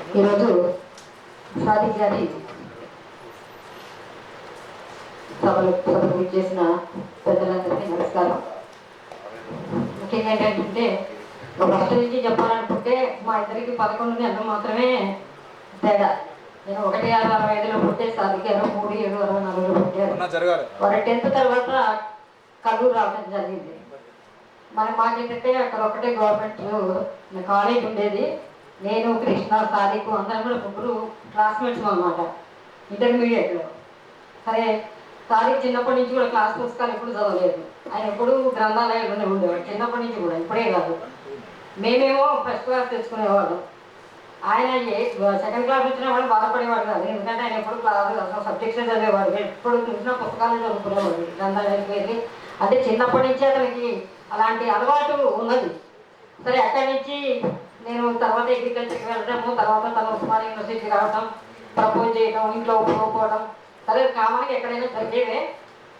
ఈరోజు సాదిక్ గారి సభలు సభకు చేసిన పెద్దలందరికీ నమస్కారం. ముఖ్యంగా ఏంటంటే ఫస్ట్ నుంచి చెప్పాలనుకుంటే మా ఇద్దరికి పదకొండు నెలలు మాత్రమే తేడా. నేను ఒకటి ఆరు అరవై ఐదులో పుట్టే సాదిక్ గారు మూడు ఏడు అరవై నాలుగులో పుట్టారు. వారి టెన్త్ తర్వాత కల్లూరు రావడం జరిగింది. మరి మాకేంటంటే అక్కడ ఒకటే గవర్నమెంట్ కాలేజ్ ఉండేది. నేను కృష్ణ సాదికు అందరం కూడా ముగ్గురు క్లాస్మేట్స్ అనమాట ఇంటర్మీడియట్లో సరే సాదిక్ చిన్నప్పటి నుంచి కూడా క్లాస్ పుస్తకాలు ఎప్పుడు చదవలేదు. ఆయన ఎప్పుడు గ్రంథాలయంలోనే ఉండేవాడు. చిన్నప్పటి నుంచి కూడా ఇప్పుడే కాదు. మేమేమో ఫస్ట్ క్లాస్ తెచ్చుకునేవాడు ఆయన సెకండ్ క్లాస్ వచ్చిన వాడు బాధపడేవాడు కాదు. ఎందుకంటే ఆయన ఎప్పుడు క్లాస్ సబ్జెక్ట్స్ చదివేవాడు ఎప్పుడు చూసినా పుస్తకాలు చదువుకునేవాడు గ్రంథాలయానికి వెళ్ళి. అంటే చిన్నప్పటి నుంచి అతనికి అలాంటి అలవాటు ఉన్నది. సరే అక్కడి నుంచి నేను తర్వాత అగ్రికల్చర్కి వెళ్ళడము తర్వాత తన ఉస్మానియా యూనివర్సిటీకి రావడం ప్రపోజ్ చేయడం ఇంట్లో ఒప్పుకోవడం సరే కామన్గా ఎక్కడైనా జరిగేవే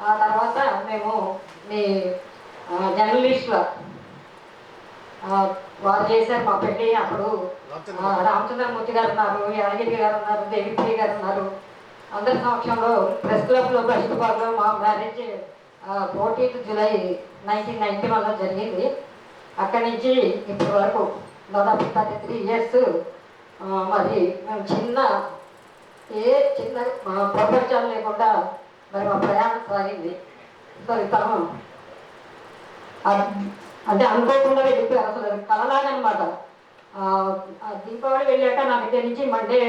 ఆ తర్వాత మేము మీ జర్నలిస్టుల వారు చేశారు మా పెళ్ళి అప్పుడు రామచంద్రమూర్తి గారు ఉన్నారు యాదగిరి గారు ఉన్నారు దేవిప్రియ గారు ఉన్నారు. అందరి సమక్షంలో ప్రెస్ క్లబ్లో బస్టుబాగ్లో మా marriage fourteenth July nineteen ninety వన్లో జరిగింది. అక్కడి నుంచి ఇప్పటి వరకు దాదాపు థర్టీ త్రీ ఇయర్స్ మరి మేము చిన్న ఏ చిన్న ప్రపంచం లేకుండా మరి మా ప్రయాణం సాగింది. సరే తను అంటే అనుకోకుండా వెళ్ళిపోయారు అసలు కలలాగనమాట. దీపావళి వెళ్ళాక నా దగ్గర నుంచి మండే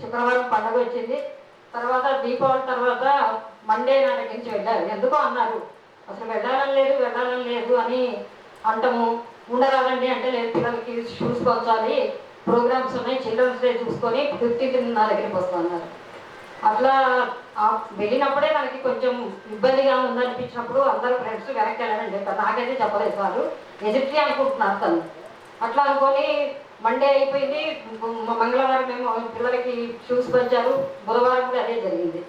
శుక్రవారం పండుగ వచ్చింది. తర్వాత దీపావళి తర్వాత మండే నా దగ్గర నుంచి వెళ్ళారు. ఎందుకో అన్నారు. అసలు వెళ్ళాలని లేదు వెళ్ళాలని లేదు అని అంటము. ఉండరాదండి. అంటే లేదు పిల్లలకి షూస్ పంచాలి ప్రోగ్రామ్స్ ఉన్నాయి. చిల్డ్రన్స్ డే చూసుకొని ఫిఫ్టీన్త్ నా దగ్గరికి వస్తున్నారు అట్లా వెళ్ళినప్పుడే మనకి కొంచెం ఇబ్బందిగా ఉందనిపించినప్పుడు అందరూ ఫ్రెండ్స్ వెనక్కి వెళ్ళాలని చెప్పారు నాకైతే చెప్పలేదు వాళ్ళు. ఎజిప్టీ అనుకుంటున్నారు తను. అట్లా అనుకొని మండే అయిపోయింది. మంగళవారం మేము పిల్లలకి షూస్ పంచారు. బుధవారం కూడా అదే జరిగింది.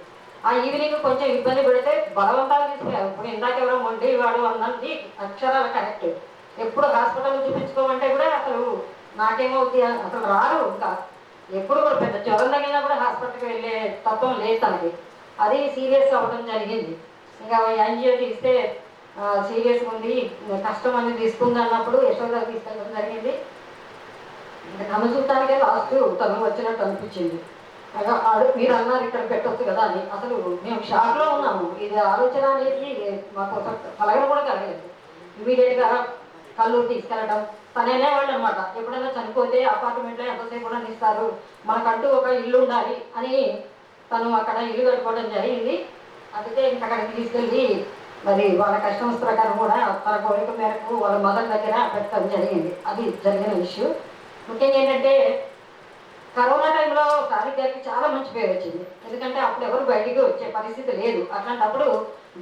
ఆ ఈవినింగ్ కొంచెం ఇబ్బంది పెడితే బలవంతాలు తీసుకున్నారు ఇప్పుడు ఇందాక ఎవరో మొండి వాడు అన్నది అక్షరాలు కరెక్ట్ ఎప్పుడు హాస్పిటల్ చూపించుకోమంటే కూడా అసలు నాకేమవుతుంది అసలు రారు ఇంకా. ఎప్పుడు కూడా పెద్ద జ్వరం తగినా కూడా హాస్పిటల్కి వెళ్ళే తత్వం లేదు తనకి. అది సీరియస్ అవ్వడం జరిగింది. ఇంకా ఎన్జిఓ తీస్తే సీరియస్గా ఉంది కష్టం అనేది తీసుకుంది అన్నప్పుడు యశోద తీసుకెళ్ళడం జరిగింది. ఇంకా తను చూడటానికే లాస్ట్ తను వచ్చినట్టు అనిపించింది. మీరు అన్నారు ఇక్కడ పెట్టొచ్చు కదా అని. అసలు మేము షాక్లో ఉన్నాము. ఇది ఆలోచన అనేది మాకు అసలు కలగడం కూడా కలగలేదు. ఇమీడియట్గా కల్లూరు తీసుకెళ్ళడం తను అనేవాళ్ళు అనమాట ఎప్పుడైనా చనిపోతే అపార్ట్మెంట్లో ఎంతసేపు కూడా ఇస్తారు మనకంటూ ఒక ఇల్లు ఉండాలి అని తను అక్కడ ఇల్లు కట్టుకోవడం జరిగింది. అందుకే ఇంకా అక్కడికి తీసుకెళ్ళి మరి వాళ్ళ కస్టమర్స్ ప్రకారం కూడా తన కోరిక మేరకు వాళ్ళ మదర్ దగ్గర పెట్టడం జరిగింది. అది జరిగిన ఇష్యూ. ముఖ్యంగా ఏంటంటే కరోనా టైంలో సాదిక్ గారికి చాలా మంచి పేరు వచ్చింది. ఎందుకంటే అప్పుడు ఎవరు బయటికి వచ్చే పరిస్థితి లేదు. అట్లాంటప్పుడు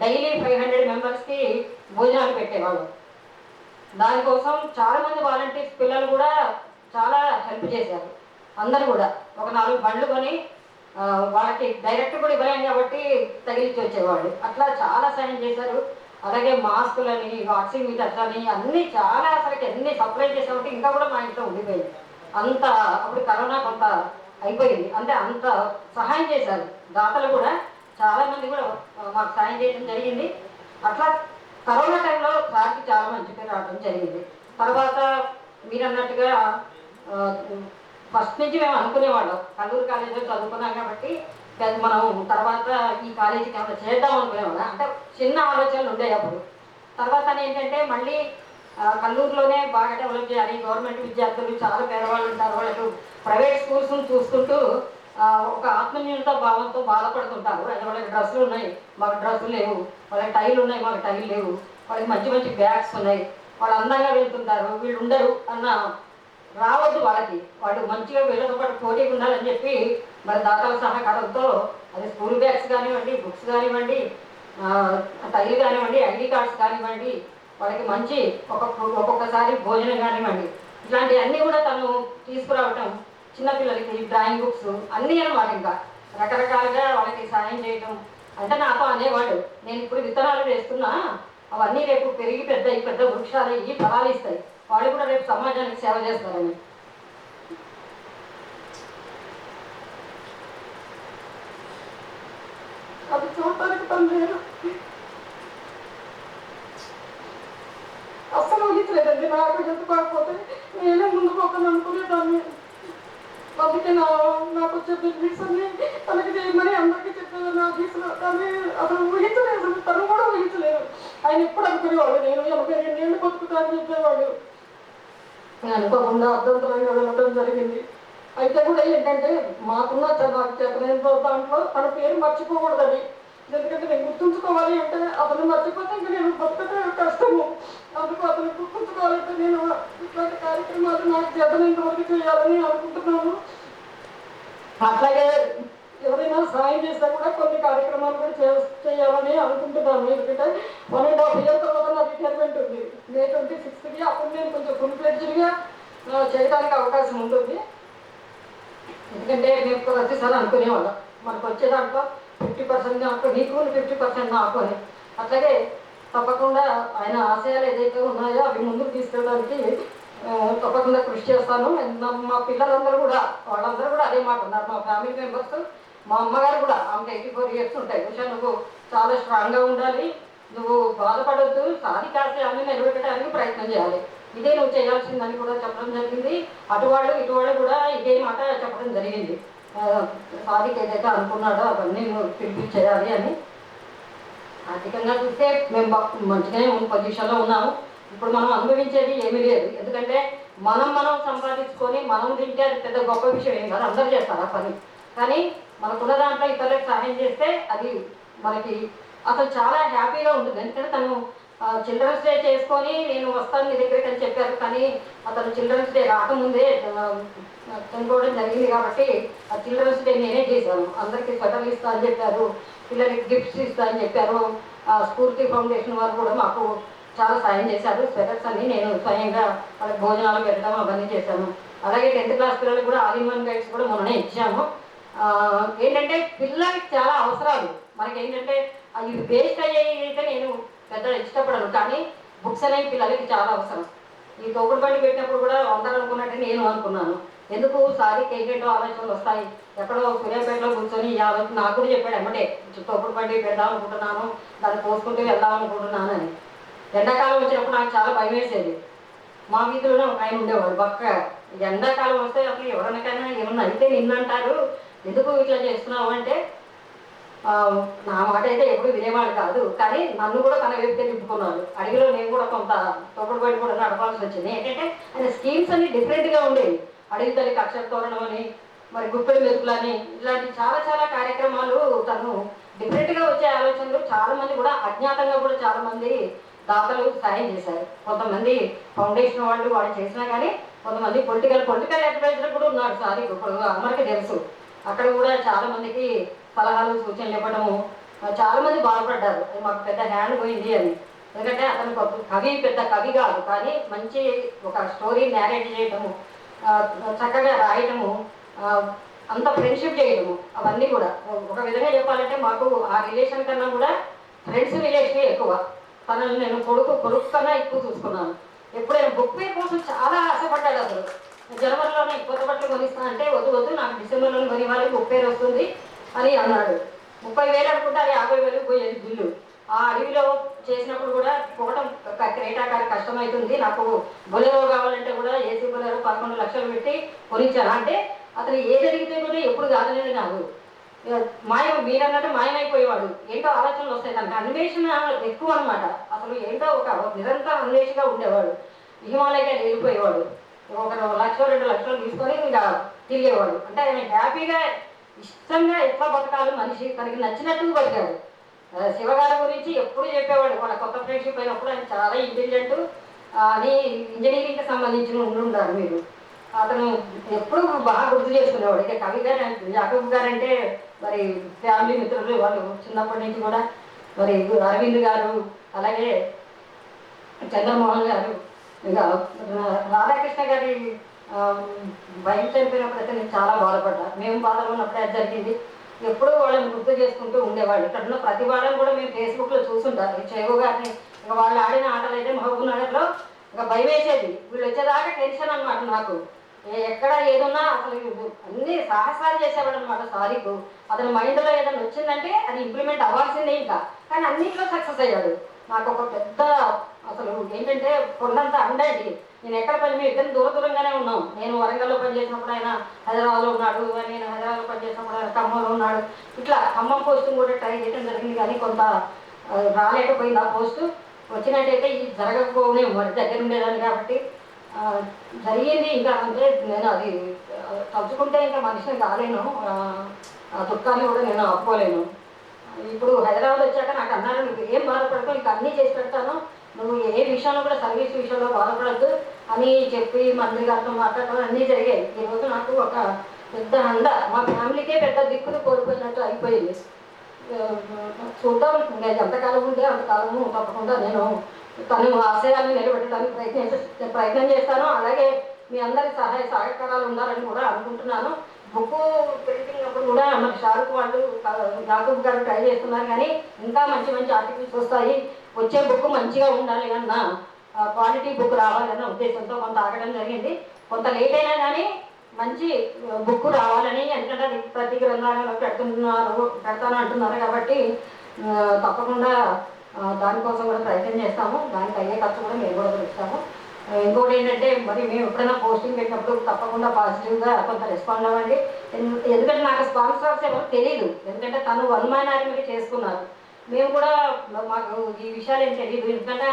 డైలీ ఫైవ్ హండ్రెడ్ మెంబర్స్కి భోజనాలు పెట్టేవాళ్ళు. దానికోసం చాలా మంది వాలంటీర్స్ పిల్లలు కూడా చాలా హెల్ప్ చేశారు. అందరు కూడా. ఒక నాలుగు బండ్లు కొని వాళ్ళకి డైరెక్ట్ కూడా ఇవ్వలేం కాబట్టి తగిలించి వచ్చేవాళ్ళు. అట్లా చాలా సాయం చేశారు. అలాగే మాస్కులని వాక్సిన్ మీటర్స్ అని అన్ని చాలా అసలుకి ఎన్ని సప్లై చేసామంటే ఇంకా కూడా మా ఇంట్లో ఉండిపోయింది. అంత అప్పుడు కరోనా కొంత అయిపోయింది. అంటే అంత సహాయం చేశారు. దాతలు కూడా చాలా మంది కూడా మాకు సహాయం చేయడం జరిగింది. అట్లా కరోనా టైంలో సార్కి చాలా మంచి పేరు రావడం జరిగింది. తర్వాత మీరు అన్నట్టుగా ఫస్ట్ నుంచి మేము అనుకునేవాళ్ళం. కల్లూరు కాలేజీలో చదువుకున్నాం కాబట్టి పెద్ద మనం తర్వాత ఈ కాలేజీకి ఏమైనా చేద్దాం అనుకునేవాళ్ళం. అంటే చిన్న ఆలోచనలు ఉండేవి అప్పుడు. తర్వాత ఏంటంటే మళ్ళీ కల్లూరులోనే బాగా డెవలప్ చేయాలి. గవర్నమెంట్ విద్యార్థులు చాలా పేదవాళ్ళు ఉంటారు. వాళ్ళకు ప్రైవేట్ స్కూల్స్ చూసుకుంటూ ఒక ఆత్మన్యూనత భావంతో బాధపడుతుంటారు. అంటే వాళ్ళకి డ్రెస్సులు ఉన్నాయి. మాకు డ్రెస్సులు లేవు. వాళ్ళకి టైలు ఉన్నాయి. మాకు టైలు లేవు. వాళ్ళకి మంచి మంచి బ్యాగ్స్ ఉన్నాయి. వాళ్ళు అందంగా వెళ్తుంటారు. వీళ్ళు ఉండరు అన్న రావద్దు వాళ్ళకి. వాళ్ళు మంచిగా వీళ్ళతో పాటు పోటీగా ఉండాలని చెప్పి మరి దాతల సహకారంతో అది స్కూల్ బ్యాగ్స్ కానివ్వండి బుక్స్ కానివ్వండి టైలు కానివ్వండి ఐడి కార్డ్స్ కానివ్వండి వాళ్ళకి మంచి ఒక్కొక్క ఒక్కొక్కసారి భోజనం కానివ్వండి. ఇలాంటివన్నీ కూడా తను తీసుకురావటం చిన్నపిల్లలకి డ్రాయింగ్ బుక్స్ అన్నీ అనమాట ఇంకా. రకరకాలుగా వాళ్ళకి సాయం చేయటం. అంటే నాతో అనేవాడు నేను ఇప్పుడు విత్తనాలు వేస్తున్నా అవన్నీ రేపు పెరిగి పెద్ద పెద్ద వృక్షాలు ఇవి ఫలాలు ఇస్తాయి. వాళ్ళు కూడా రేపు సమాజానికి సేవ చేస్తారని అది చూడటానికి తను లేరు అస్సలు ఊహించలేదండి నాకు హెల్త్ కాకపోతే నేనే ముందు పోతాను అనుకునేదాన్ని అందుకే నా నాకు వచ్చే బెనిఫిట్స్ అన్ని తనకి చేయమని అందరికీ చెప్పేదాన్ని ఆఫీసులో కానీ అతను ఊహించలేదు. తను కూడా ఊహించలేదు. ఆయన ఎప్పుడు అనుకునేవాడు? నేను ఎనభై రెండేళ్ళు బతుకుతా అని చెప్పేవాడు. నేను అనుకోకుండా అర్థంతరంగా వెళ్ళడం జరిగింది. అయితే కూడా ఏంటంటే మాకున్న నాకు చెప్పలేని దాంట్లో తన పేరు మర్చిపోకూడదని ఎందుకంటే నేను గుర్తుంచుకోవాలి అంటే అతను మర్చిపోతే ఇంకా నేను బతుకటే కష్టము. అందుకు అతను గుర్తుంచుకోవాలంటే నేను ఇట్లాంటి కార్యక్రమాలు నాకు చేతనంత వరకు చేయాలని అనుకుంటున్నాను. అట్లాగే ఎవరైనా సాయం చేస్తే కూడా కొన్ని కార్యక్రమాలు కూడా చేయాలని అనుకుంటున్నాను. ఎందుకంటే వన్ అండ్ హాఫ్ ఇయర్ తర్వాత నా రిటైర్మెంట్ ఉంది. మే ట్వంటీ సిక్స్త్కి అప్పుడు నేను కొంచెం ఫుల్ ఫ్లెడ్జ్డ్గా చేయడానికి అవకాశం ఉంటుంది. ఎందుకంటే నేను ప్రతిసారి అనుకునేవాళ్ళం. మనకు వచ్చే దాంట్లో ఫిఫ్టీ పర్సెంట్ నాకు నీకు ఫిఫ్టీ పర్సెంట్ నాకు అని. అట్లాగే తప్పకుండా ఆయన ఆశయాలు ఏదైతే ఉన్నాయో అవి ముందుకు తీసుకెళ్ళడానికి తప్పకుండా కృషి చేస్తాను. మా పిల్లలందరూ కూడా వాళ్ళందరూ కూడా అదే మాట ఉన్నారు. మా ఫ్యామిలీ మెంబర్స్ మా అమ్మగారు కూడా ఆమెకి ఎయిటీ ఫోర్ ఇయర్స్ ఉంటాయి. ఉషా నువ్వు చాలా స్ట్రాంగ్గా ఉండాలి. నువ్వు బాధపడద్దు. సాధి కార్యాలను నిలబెట్టడానికి ప్రయత్నం చేయాలి. ఇదే నువ్వు చేయాల్సిందని కూడా చెప్పడం జరిగింది. అటువాళ్ళు ఇటువాళ్ళు కూడా ఇదే మాట చెప్పడం జరిగింది. ఆ, ఏదైతే అనుకున్నాడో అవన్నీ నువ్వు పిలిపించేయాలి అని. ఆర్థికంగా చూస్తే మేము మంచిగానే ఉన్న పొజిషన్లో ఉన్నాము. ఇప్పుడు మనం అనుభవించేది ఏమీ లేదు. ఎందుకంటే మనం మనం సంపాదించుకొని మనం తింటే అది పెద్ద గొప్ప విషయం ఏం కాదు. అందరూ చేస్తారు ఆ పని. కానీ మనకున్న దాంట్లో ఇతరులకు సహాయం చేస్తే అది మనకి అసలు చాలా హ్యాపీగా ఉంటుంది. ఎందుకంటే తను చిల్డ్రన్స్ డే చేసుకొని నేను వస్తాను మీ దగ్గరికి అని చెప్పారు. కానీ అతను చిల్డ్రన్స్ డే రాకముందే చనిపోవడం జరిగింది కాబట్టి ఆ చిల్డ్రన్స్ డే నేనే చేశాను. అందరికీ స్వెటర్లు ఇస్తా అని చెప్పారు. పిల్లలకి గిఫ్ట్స్ ఇస్తా అని చెప్పారు. ఆ స్ఫూర్తి ఫౌండేషన్ వారు కూడా మాకు చాలా సాయం చేశారు. స్వెటర్స్ అన్ని నేను స్వయంగా వాళ్ళకి భోజనాలు పెట్టడం అవన్నీ చేశాను. అలాగే టెన్త్ క్లాస్ పిల్లలకు కూడా ఆల్ ఇన్ వన్ గైడ్స్ కూడా మొన్ననే ఇచ్చాము. ఏంటంటే పిల్లలకి చాలా అవసరాలు. మనకి ఏంటంటే అవి వేస్ట్ అయ్యేవి అయితే నేను పెద్ద ఇష్టపడను. కానీ బుక్స్ అనేవి పిల్లలకి చాలా అవసరం. ఈ తోపుడు బండి పెట్టినప్పుడు కూడా అందరూ అనుకున్నట్టు నేను అనుకున్నాను. ఎందుకు సారి కేటో ఆలోచనలు వస్తాయి. ఎక్కడో సూర్యాపేటలో కూర్చొని ఈ ఆలోచన నాకు కూడా చెప్పాడు ఎమ్మటే తోపుడు బండి పెడదాం అనుకుంటున్నాను. దాన్ని పోసుకుంటూ వెళ్దాం అనుకుంటున్నాను అని. ఎండాకాలం వచ్చినప్పుడు నాకు చాలా భయం వేసేది. మా వీధిలోనే ఒక ఆయన ఉండేవాడు పక్క ఎండాకాలం వస్తే అసలు ఎవరికైనా ఏమన్నా అయితే నిన్నంటారు ఎందుకు ఇట్లా చేస్తున్నావు అంటే నా మాట అయితే ఎప్పుడు వినేవాడు కాదు. కానీ నన్ను కూడా తన వైపుకే తిప్పుకున్నాడు. అడవిలో నేను కూడా కొంత తోపుడు బయట కూడా నడపాల్సి వచ్చింది. ఏంటంటే ఆయన స్కీమ్స్ అన్ని డిఫరెంట్గా ఉండేవి. అడవి తల్లికి అక్షర తోరణం అని మరి గుప్పెడు మెరుపులని ఇలాంటి చాలా చాలా కార్యక్రమాలు తను డిఫరెంట్గా వచ్చే ఆలోచనలు చాలా మంది కూడా అజ్ఞాతంగా కూడా చాలామంది దాతలు సహాయం చేశారు. కొంతమంది ఫౌండేషన్ వాళ్ళు వాళ్ళు చేసినా కానీ కొంతమంది పొలిటికల్ పొలిటికల్ అడ్వైజర్ కూడా ఉన్నారు సార్. ఇప్పుడు అందరికీ తెలుసు అక్కడ కూడా చాలా మందికి సలహాలు సూచనలు ఇవ్వడము చాలా మంది బాధపడ్డారు. మాకు పెద్ద హ్యాండ్ పోయింది అని. ఎందుకంటే అతను కవి పెద్ద కవి కాదు. కానీ మంచి ఒక స్టోరీ నేరేట్ చేయటము చక్కగా రాయటము అంత ఫ్రెండ్షిప్ చేయటము అవన్నీ కూడా. ఒక విధంగా చెప్పాలంటే మాకు ఆ రిలేషన్ కన్నా కూడా ఫ్రెండ్స్ రిలేషనే ఎక్కువ. తనని నేను కొడుకు కొడుకు కన్నా ఎక్కువ చూసుకున్నాను. ఎప్పుడైనా బుక్ పేరు కోసం చాలా ఆశపడ్డాడు అసలు జనవరిలోనే కొత్త బట్టలు కొనిస్తా అంటే వద్దు వద్దు నాకు డిసెంబర్లో కొని వాళ్ళకి బుక్ పేరు వస్తుంది అని అన్నాడు. ముప్పై వేలు అనుకుంటే అది యాభై వేలు పోయేది బిల్లు. ఆ అడవిలో చేసినప్పుడు కూడా పొగటం క్రేటాకారి కష్టమవుతుంది నాకు బొలెరో కావాలంటే కూడా ఏసీ బొలెరో పదకొండు లక్షలు పెట్టి కొనిచ్చాను. అంటే అతను ఏ జరిగితే కూడా ఎప్పుడు కాదనేది నాకు మాయం మీరన్నట్టు మాయమైపోయేవాడు. ఏంటో ఆలోచనలు వస్తాయి. తనకి అన్వేషణ ఎక్కువ అనమాట అసలు ఏంటో ఒక నిరంతర అన్వేషగా ఉండేవాడు. హిమాలయగా వెళ్ళిపోయేవాడు. ఒక లక్ష రెండు లక్షలు తీసుకొని ఇంకా తిరిగేవాడు. అంటే ఆయన హ్యాపీగా ఇష్టంగా ఎట్లా బతకాలి మనిషి? తనకి నచ్చినట్టు బతికాడు. శివగారి గురించి ఎప్పుడు చెప్పేవాడు. వాళ్ళ కొత్త ఫ్రెండ్షిప్ అయినప్పుడు ఆయన చాలా ఇంటెలిజెంట్ అని ఇంజనీరింగ్కి సంబంధించిన ఉండుంటారు మీరు. అతను ఎప్పుడు బాగా గుర్తు చేసుకునేవాడు. ఇక కవి గారు యాకబ్ గారు అంటే మరి ఫ్యామిలీ మిత్రులు వాళ్ళు చిన్నప్పటి నుంచి కూడా మరి అరవింద్ గారు అలాగే చంద్రమోహన్ గారు ఇంకా రాధాకృష్ణ గారి ఆ, బయట చనిపోయినప్పుడు నేను చాలా బాధపడ్డా. మేము బాధలో ఉన్నప్పుడే అది జరిగింది. ఎప్పుడూ వాళ్ళని గుర్తు చేసుకుంటూ ఉండేవాళ్ళు. ఇక్కడ ఉన్న ప్రతి వారం కూడా మేము ఫేస్బుక్లో చూసుంటారు ఈ గారిని ఇంకా వాళ్ళు ఆడిన ఆటలు అయితే మహబూబ్ నగర్లో ఇంకా భయం వేసేది వీళ్ళు వచ్చేదాకా టెన్షన్ అనమాట నాకు. ఎక్కడ ఏదున్నా అసలు అన్ని సాహసాలు చేసేవాడు అనమాట సారీకు అతని మైండ్లో ఏదైనా వచ్చిందంటే అది ఇంప్లిమెంట్ అవ్వాల్సిందే ఇంకా. కానీ అన్నింటిలో సక్సెస్ అయ్యాడు. నాకు ఒక పెద్ద అసలు ఏంటంటే కొండంత అండండి నేను ఎక్కడ పని మీ ఇద్దరు దూర దూరంగానే ఉన్నాం. నేను వరంగల్లో పనిచేసినప్పుడు ఆయన హైదరాబాద్లో ఉన్నాడు. నేను హైదరాబాద్లో పనిచేసినప్పుడు ఆయన ఖమ్మంలో ఉన్నాడు. ఇట్లా ఖమ్మం పోస్టింగ్ కూడా ట్రై చేయడం జరిగింది. కానీ కొంత రాలేకపోయింది ఆ పోస్టు వచ్చినట్టయితే ఇది జరగకపోనే దగ్గర ఉండేదాన్ని కాబట్టి జరిగింది. ఇంకా అంటే నేను అది తలుచుకుంటే ఇంకా మనిషిని కాలేను. ఆ, దుఃఖాన్ని కూడా నేను ఆపుకోలేను. ఇప్పుడు హైదరాబాద్ వచ్చాక నాకు అన్నారు నువ్వు ఏం బాధపడతావు ఇంకా అన్నీ చేసి పెడతాను. నువ్వు ఏ విషయంలో కూడా సర్వీస్ విషయంలో బాధపడద్దు అని చెప్పి మంత్రి గారితో మాట్లాడటం అన్నీ జరిగాయి. ఈరోజు నాకు ఒక పెద్ద అండ మా ఫ్యామిలీకే పెద్ద దిక్కును కోల్పోయినట్టు అయిపోయింది. చూద్దాం. ఇంకా ఎంతకాలం ఉంటే అంతకాలము తప్పకుండా నేను తను ఆశయాన్ని నిలబెట్టడానికి ప్రయత్నం చేస్తా- ప్రయత్నం చేస్తాను. అలాగే మీ అందరి సహాయ సహకారాలు ఉండాలని కూడా అనుకుంటున్నాను. బుక్ ప్రింటింగ్ అప్పుడు కూడా మన షారుఖ్ వాళ్ళు యాకూబ్ గారు ట్రై చేస్తున్నారు కానీ ఇంకా మంచి మంచి ఆర్టికల్స్ వస్తాయి. వచ్చే బుక్ మంచిగా ఉండాలి అన్న క్వాలిటీ బుక్ రావాలన్న ఉద్దేశంతో కొంత ఆగడం జరిగింది. కొంత లేట్ అయినా కానీ మంచి బుక్ రావాలని ఎందుకంటే అది ప్రతి గ్రంథాలలో పెడుతున్నారు పెడతాను అంటున్నారు కాబట్టి తప్పకుండా దానికోసం కూడా ప్రయత్నం చేస్తాము. దానికి అయ్యే ఖర్చు కూడా మేము కూడా ఇస్తాము ఇంకోటి ఏంటంటే మరి మేము ఎప్పుడైనా పోస్టింగ్ పెట్టినప్పుడు తప్పకుండా పాజిటివ్గా కొంత రెస్పాండ్ అవ్వండి. ఎందుకంటే నాకు స్పాన్సర్స్ ఎవరు తెలియదు ఎందుకంటే తను వన్ మ్యాన్ ఆర్మీ చేసుకున్నారు. మేము కూడా మాకు ఈ విషయాలు ఏం తెలియదు ఎందుకంటే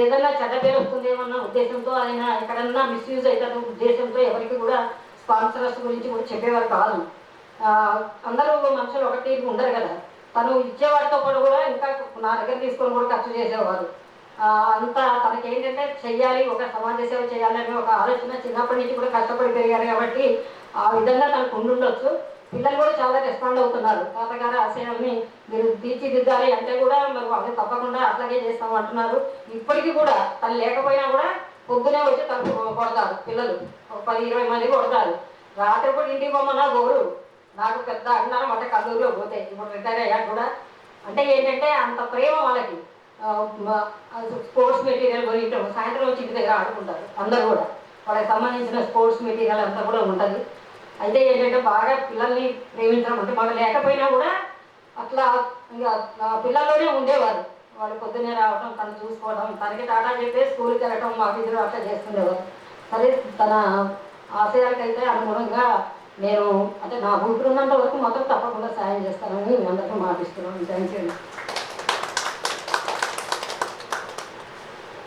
ఏదైనా చెడ్డ పేరు వస్తుందేమన్న ఉద్దేశంతో ఆయన ఎక్కడన్నా మిస్యూజ్ అవుతారు ఉద్దేశంతో ఎవరికి కూడా స్పాన్సర్స్ గురించి కూడా చెప్పేవారు కాదు. అందరూ మనుషులు ఒకటి ఉండరు కదా. తను ఇచ్చేవాడితో పాటు కూడా ఇంకా నా దగ్గర తీసుకొని కూడా ఖర్చు చేసేవారు. అంత తనకి ఏంటంటే చెయ్యాలి ఒక సమాజ సేవ చేయాలని ఒక ఆలోచన చిన్నప్పటి నుంచి కూడా కష్టపడి పెరిగారు కాబట్టి ఆ విధంగా తనకు ఉండుండొచ్చు. పిల్లలు కూడా చాలా రెస్పాండ్ అవుతున్నారు. తాతగారి ఆశయాల్ని మీరు తీర్చిదిద్దాలి అంటే కూడా మరి వాళ్ళు తప్పకుండా అట్లాగే చేస్తాం అంటున్నారు. ఇప్పటికీ కూడా తను లేకపోయినా కూడా పొద్దునే వచ్చి తనకు కొడతారు పిల్లలు. ఒక పది ఇరవై మంది కొడతారు. రాత్రిపూట ఇంటికి పోమన్నా గోరు నాకు పెద్ద అన్నారం అంటే కల్లూరులో పోతే ఇప్పుడు రిటైర్ అయ్యాక కూడా. అంటే ఏంటంటే అంత ప్రేమ వాళ్ళకి. స్పోర్ట్స్ మెటీరియల్ కొనియటం సాయంత్రం వచ్చి ఇంటి దగ్గర ఆడుకుంటారు అందరు కూడా. వాళ్ళకి సంబంధించిన స్పోర్ట్స్ మెటీరియల్ అంతా కూడా ఉంటుంది. అయితే ఏంటంటే బాగా పిల్లల్ని ప్రేమించడం అంటే వాళ్ళు లేకపోయినా కూడా అట్లా ఇంకా పిల్లల్లోనే ఉండేవారు. వాళ్ళు పొద్దున్నే రావడం తను చూసుకోవడం తనకి టాటా చెప్పే స్కూల్కి వెళ్ళటం మా ఇద్దరు అట్లా చేస్తుండేవారు. సరే తన ఆశయాలకైతే అనుగుణంగా నేను అంటే నా ఊపిరి ఉన్నంత వరకు మొత్తం తప్పకుండా సాయం చేస్తానని మీ అందరికీ మాటిస్తున్నాను. Thank you